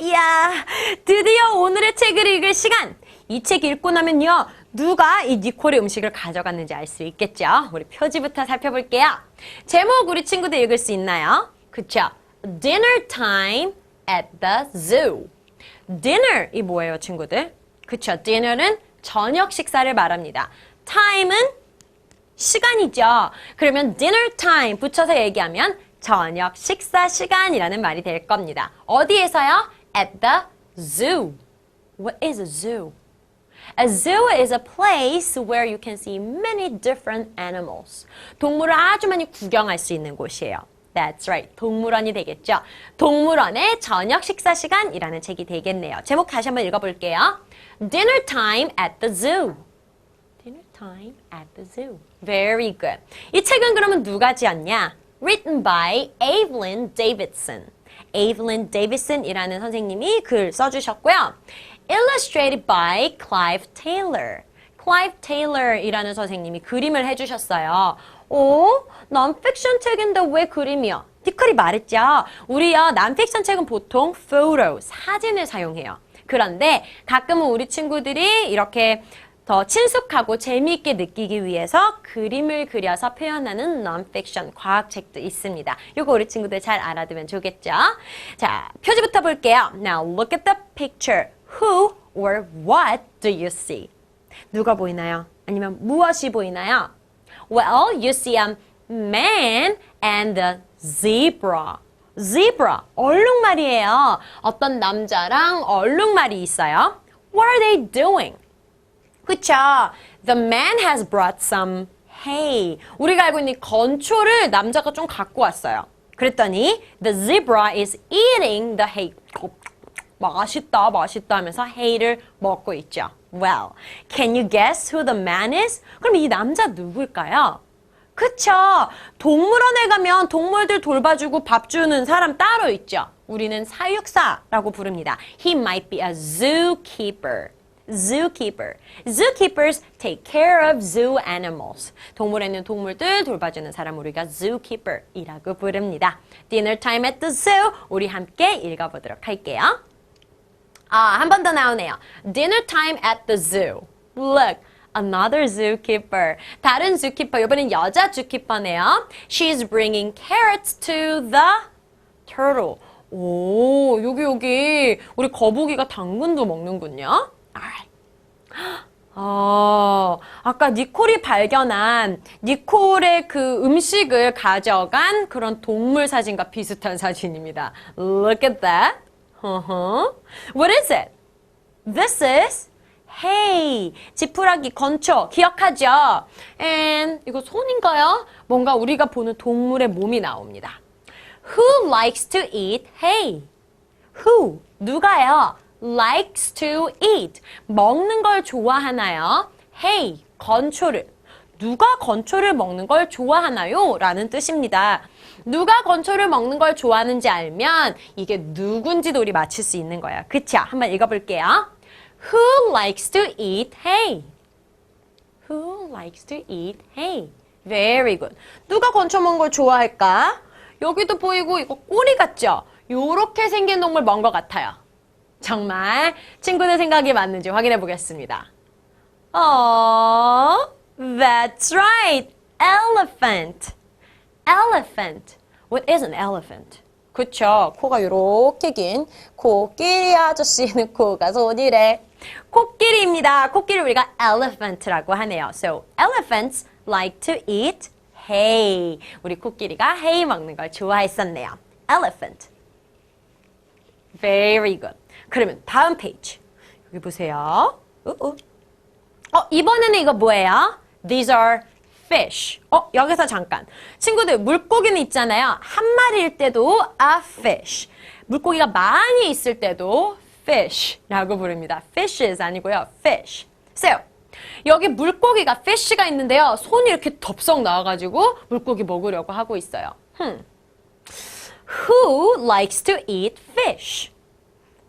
이야, 드디어 오늘의 책을 읽을 시간! 이 책 읽고 나면요, 누가 이 니콜의 음식을 가져갔는지 알 수 있겠죠? 우리 표지부터 살펴볼게요. 제목 우리 친구들 읽을 수 있나요? 그쵸? Dinner time at the zoo. Dinner, 이 뭐예요, 친구들? 그쵸? Dinner는 저녁 식사를 말합니다. Time은 시간이죠. 그러면 dinner time 붙여서 얘기하면 저녁 식사 시간이라는 말이 될 겁니다. 어디에서요? At the zoo. What is a zoo? A zoo is a place where you can see many different animals. 동물을 아주 많이 구경할 수 있는 곳이에요. That's right. 동물원이 되겠죠. 동물원의 저녁 식사 시간이라는 책이 되겠네요. 제목 다시 한번 읽어볼게요. Dinner time at the zoo. Dinner time at the zoo. Very good. 이 책은 그러면 누가 지었냐? Written by Evelyn Davidson. Evelyn Davidson이라는 선생님이 글 써주셨고요. Illustrated by Clive Taylor. Clive Taylor이라는 선생님이 그림을 해주셨어요. 오, non-fiction 책인데 왜 그림이야? 디클이 말했죠. 우리요, non-fiction 책은 보통 photo, 사진을 사용해요. 그런데 가끔은 우리 친구들이 이렇게 더 친숙하고 재미있게 느끼기 위해서 그림을 그려서 표현하는 non-fiction 과학 책도 있습니다. 이거 우리 친구들 잘 알아두면 좋겠죠? 자, 표지부터 볼게요. Now look at the picture. Who or what do you see? 누가 보이나요? 아니면 무엇이 보이나요? Well, you see a man and a zebra. zebra, 얼룩말이에요. 어떤 남자랑 얼룩말이 있어요. What are they doing? 그쵸? The man has brought some hay. 우리가 알고 있는 건초를 남자가 좀 갖고 왔어요. 그랬더니 the zebra is eating the hay. 맛있다, 맛있다 하면서 hay를 먹고 있죠. Well, can you guess who the man is? 그럼 이 남자 누굴까요? 그쵸. 동물원에 가면 동물들 돌봐주고 밥 주는 사람 따로 있죠. 우리는 사육사라고 부릅니다. He might be a zookeeper. Zookeeper. Zookeepers take care of zoo animals. 동물에 있는 동물들 돌봐주는 사람 우리가 zookeeper이라고 부릅니다. Dinner time at the zoo. 우리 함께 읽어보도록 할게요. 아, 한 번 더 나오네요. Dinner time at the zoo. Look, another zookeeper. 다른 zookeeper. 이번엔 여자 zookeeper네요. She's bringing carrots to the turtle. 오, 여기 여기 우리 거북이가 당근도 먹는군요. Alright. 어, 아까 니콜이 발견한 니콜의 그 음식을 가져간 그런 동물 사진과 비슷한 사진입니다. Look at that. Uh-huh. What is it? This is hay. 지푸라기 건초. 기억하죠? And 이거 손인가요? 뭔가 우리가 보는 동물의 몸이 나옵니다. Who likes to eat hay? Who? 누가요? Likes to eat. 먹는 걸 좋아하나요? hay. 건초를. 누가 건초를 먹는 걸 좋아하나요? 라는 뜻입니다. 누가 건초를 먹는 걸 좋아하는지 알면 이게 누군지도 우리 맞출 수 있는 거예요. 그쵸? 한번 읽어볼게요. Who likes to eat hay? Who likes to eat hay? Very good. 누가 건초 먹는 걸 좋아할까? 여기도 보이고 이거 꼬리 같죠? 요렇게 생긴 동물 뭔것 같아요. 정말 친구들 생각이 맞는지 확인해 보겠습니다. Oh, that's right. Elephant. Elephant. What is an elephant? 그쵸. 코가 요렇게 긴 코끼리 아저씨는 코가 손이래. 코끼리입니다. 코끼리 우리가 elephant라고 하네요. So, elephants like to eat hay. 우리 코끼리가 hay 먹는 걸 좋아했었네요. Elephant. Very good. 그러면 다음 페이지. 여기 보세요. 우우. 어, 이번에는 이거 뭐예요? These are fish. 어, 여기서 잠깐. 친구들, 물고기는 있잖아요. 한 마리일 때도 a fish. 물고기가 많이 있을 때도 fish라고 부릅니다. fishes 아니고요. fish. So, 여기 물고기가 fish가 있는데요. 손이 이렇게 덥석 나와가지고 물고기 먹으려고 하고 있어요. Hmm. Who likes to eat fish?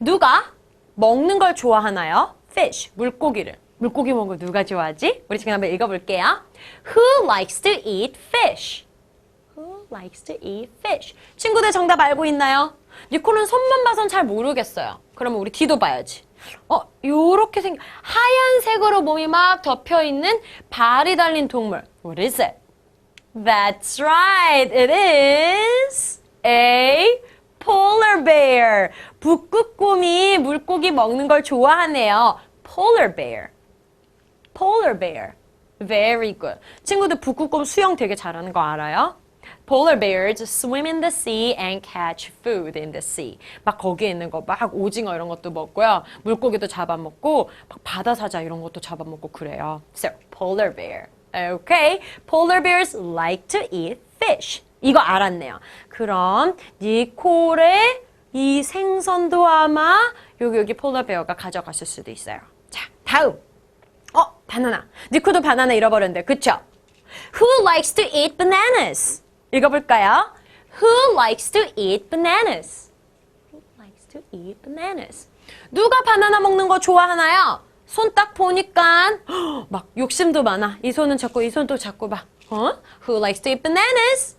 누가 먹는 걸 좋아하나요? fish, 물고기를. 물고기 먹는 걸 누가 좋아하지? 우리 지금 한번 읽어볼게요. Who likes to eat fish? Who likes to eat fish? 친구들 정답 알고 있나요? 니콜은 손만 봐선 잘 모르겠어요. 그러면 우리 뒤도 봐야지. 어, 요렇게 생 하얀색으로 몸이 막 덮여 있는 발이 달린 동물. What is it? That's right. It is a polar bear. 북극곰이 물고기 먹는 걸 좋아하네요. Polar bear. Polar bear. Very good. 친구들 북극곰 수영 되게 잘하는 거 알아요? Polar bears swim in the sea and catch food in the sea. 막 거기에 있는 거 막 오징어 이런 것도 먹고요. 물고기도 잡아먹고 막 바다 사자 이런 것도 잡아먹고 그래요. So, polar bear. Okay. Polar bears like to eat fish. 이거 알았네요. 그럼 니콜의 이 생선도 아마 여기 여기 폴라 베어가 가져갔을 수도 있어요. 자, 다음. 어, 바나나. 니코도 바나나 잃어버렸는데, 그쵸? Who likes to eat bananas? 읽어볼까요? Who likes to eat bananas? Who likes to eat bananas? 누가 바나나 먹는 거 좋아하나요? 손 딱 보니까 막 욕심도 많아. 이 손은 잡고 이 손도 잡고 막. 어? Who likes to eat bananas?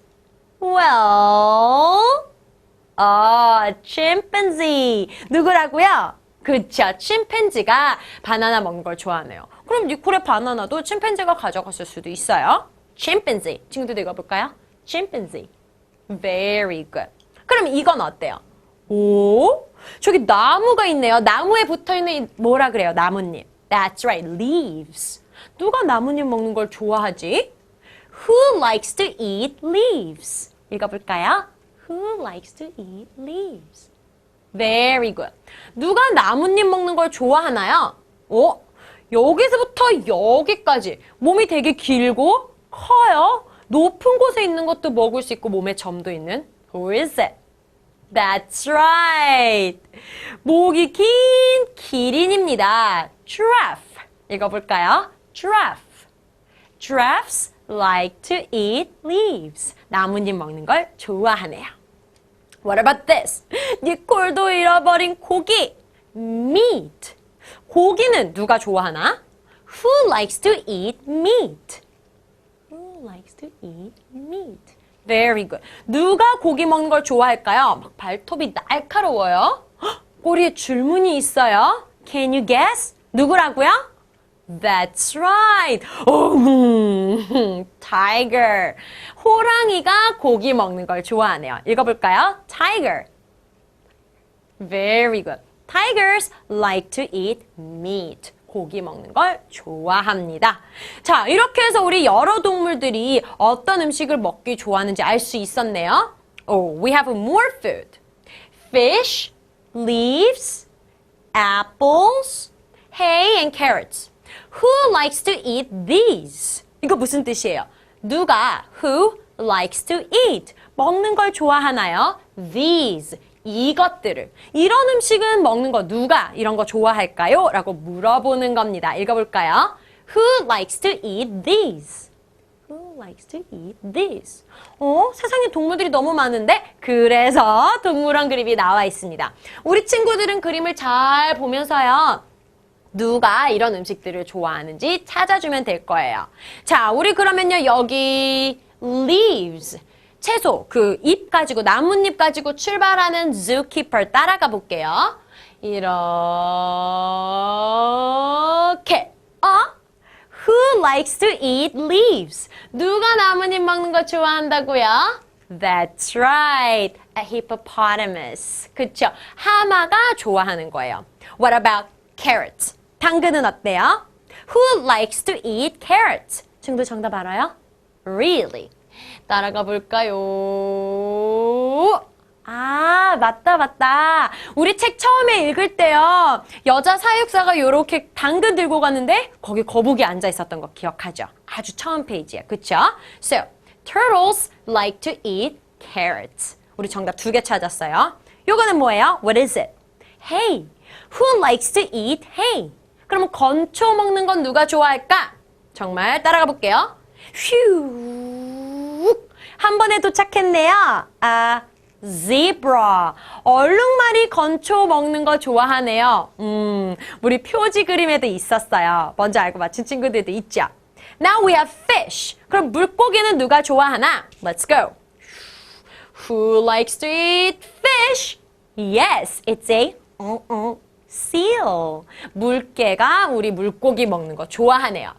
Well, 아, chimpanzee. 누구라고요? 그쵸, 침팬지가 바나나 먹는 걸 좋아하네요. 그럼 니콜의 바나나도 침팬지가 가져갔을 수도 있어요. chimpanzee. 친구들 읽어볼까요? chimpanzee. Very good. 그럼 이건 어때요? 오? 저기 나무가 있네요. 나무에 붙어있는 이 뭐라 그래요? 나뭇잎. That's right, leaves. 누가 나뭇잎 먹는 걸 좋아하지? Who likes to eat leaves? 읽어볼까요? Who likes to eat leaves? Very good. 누가 나뭇잎 먹는 걸 좋아하나요? 어? 여기서부터 여기까지 몸이 되게 길고 커요. 높은 곳에 있는 것도 먹을 수 있고 몸에 점도 있는 Who is it? That's right. 목이 긴 기린입니다. Giraffe. 읽어볼까요? Giraffe. Giraffes like to eat leaves. 나뭇잎 먹는 걸 좋아하네요. What about this? 니콜도 잃어버린 고기. Meat. 고기는 누가 좋아하나? Who likes to eat meat? Who likes to eat meat? Very good. 누가 고기 먹는 걸 좋아할까요? 막 발톱이 날카로워요. 헉, 꼬리에 줄무늬 있어요. Can you guess? 누구라고요? That's right. 오, tiger. 호랑이가 고기 먹는 걸 좋아하네요. 읽어볼까요? Tiger. Very good. Tigers like to eat meat. 고기 먹는 걸 좋아합니다. 자, 이렇게 해서 우리 여러 동물들이 어떤 음식을 먹기 좋아하는지 알 수 있었네요. Oh, we have more food. Fish, leaves, apples, hay and carrots. Who likes to eat these? 이거 무슨 뜻이에요? 누가 who likes to eat 먹는 걸 좋아하나요? These 이것들을 이런 음식은 먹는 거 누가 이런 거 좋아할까요? 라고 물어보는 겁니다. 읽어볼까요? Who likes to eat these? Who likes to eat these? 어? 세상에 동물들이 너무 많은데? 그래서 동물원 그림이 나와 있습니다. 우리 친구들은 그림을 잘 보면서요. 누가 이런 음식들을 좋아하는지 찾아주면 될 거예요. 자, 우리 그러면요, 여기 leaves. 채소, 그 잎 가지고, 나뭇잎 가지고 출발하는 zookeeper 따라가 볼게요. 이렇게. 어? Who likes to eat leaves? 누가 나뭇잎 먹는 거 좋아한다고요? That's right. A hippopotamus. 그쵸? 하마가 좋아하는 거예요. What about carrots? 당근은 어때요? Who likes to eat carrots? 친구들 정답 알아요? Really? 따라가 볼까요? 아, 맞다, 맞다. 우리 책 처음에 읽을 때요. 여자 사육사가 이렇게 당근 들고 갔는데 거기 거북이 앉아 있었던 거 기억하죠? 아주 처음 페이지야. 그쵸? So, turtles like to eat carrots. 우리 정답 두 개 찾았어요. 요거는 뭐예요? What is it? Hay. Who likes to eat hay? 그러면 건초 먹는 건 누가 좋아할까? 정말 따라가 볼게요. 휴. 한 번에 도착했네요. 아, zebra. 얼룩말이 건초 먹는 거 좋아하네요. 음, 우리 표지 그림에도 있었어요. 먼저 알고 맞힌 친구들도 있죠. Now we have fish. 그럼 물고기는 누가 좋아하나? Let's go. Who likes to eat fish? Yes, it's a seal. 물개가 우리 물고기 먹는 거 좋아하네요.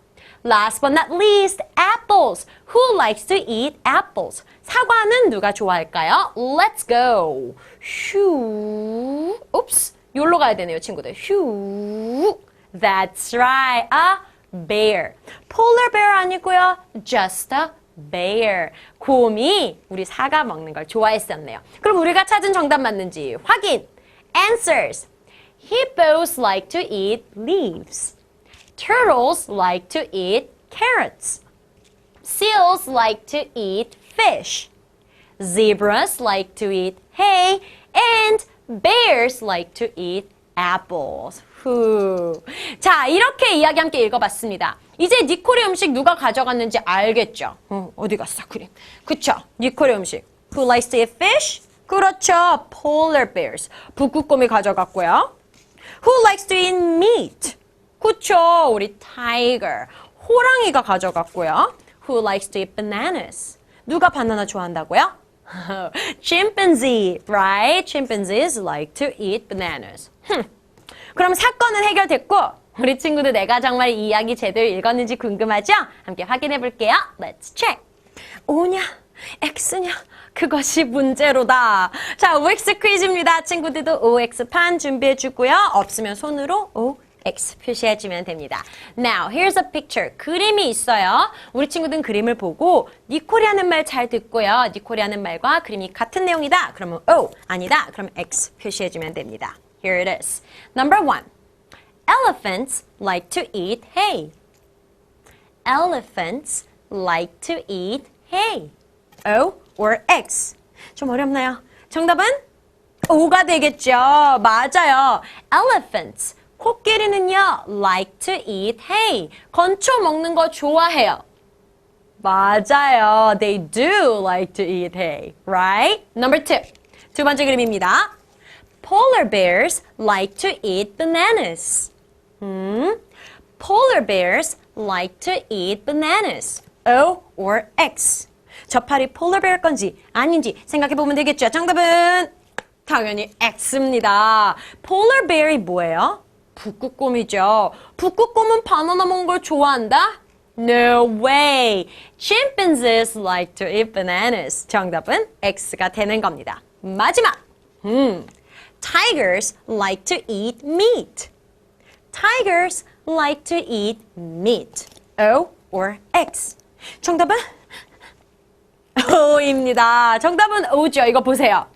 Last but not least, apples. Who likes to eat apples? 사과는 누가 좋아할까요? Let's go. 휴. Oops. 요로 가야 되네요, 친구들. 휴. That's right. A bear. Polar bear 아니고요. Just a bear. 곰이 우리 사과 먹는 걸 좋아했었네요. 그럼 우리가 찾은 정답 맞는지 확인. Answers. Hippos like to eat leaves. Turtles like to eat carrots. Seals like to eat fish. Zebras like to eat hay. And bears like to eat apples. 후. 자, 이렇게 이야기 함께 읽어봤습니다. 이제 니콜의 음식 누가 가져갔는지 알겠죠? 어, 어디 갔어, 그림? 그쵸? 니콜의 음식. Who likes to eat fish? 그렇죠. Polar bears. 북극곰이 가져갔고요. Who likes to eat meat? 그쵸. 우리 tiger. 호랑이가 가져갔고요. Who likes to eat bananas? 누가 바나나 좋아한다고요? Chimpanzee, right? Chimpanzees like to eat bananas. 흠. 그럼 사건은 해결됐고 우리 친구들 내가 정말 이 이야기 제대로 읽었는지 궁금하죠? 함께 확인해 볼게요. Let's check. O냐, X냐? 그것이 문제로다. 자, OX 퀴즈입니다. 친구들도 OX판 준비해 주고요. 없으면 손으로 OX 표시해 주면 됩니다. Now, here's a picture. 그림이 있어요. 우리 친구들은 그림을 보고 니콜이 하는 말 잘 듣고요. 니콜이 하는 말과 그림이 같은 내용이다. 그러면 O, 아니다. 그럼 X 표시해 주면 됩니다. Here it is. Number one. Elephants like to eat hay. Elephants like to eat hay. O or X. 좀 어렵나요? 정답은 O가 되겠죠. 맞아요. Elephants. 코끼리는요, like to eat hay. 건초 먹는 거 좋아해요. 맞아요. They do like to eat hay. Right? Number two. 두 번째 그림입니다. Polar bears like to eat bananas. 음, Polar bears like to eat bananas. O or X. 저 팔이 bear 건지 아닌지 생각해 보면 되겠죠. 정답은 당연히 X입니다. bear이 뭐예요? 북극곰이죠. 북극곰은 바나나 먹는 걸 좋아한다? No way. Chimpanzees like to eat bananas. 정답은 X가 되는 겁니다. 마지막. 음. Tigers like to eat meat. Tigers like to eat meat. O or X. 정답은 O입니다. 정답은 O죠. 이거 보세요.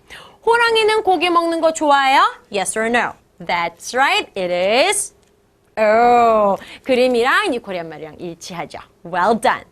호랑이는 고기 먹는 거 좋아해요? Yes or no? That's right. It is O. 그림이랑 이 코리안 말이랑 일치하죠. Well done.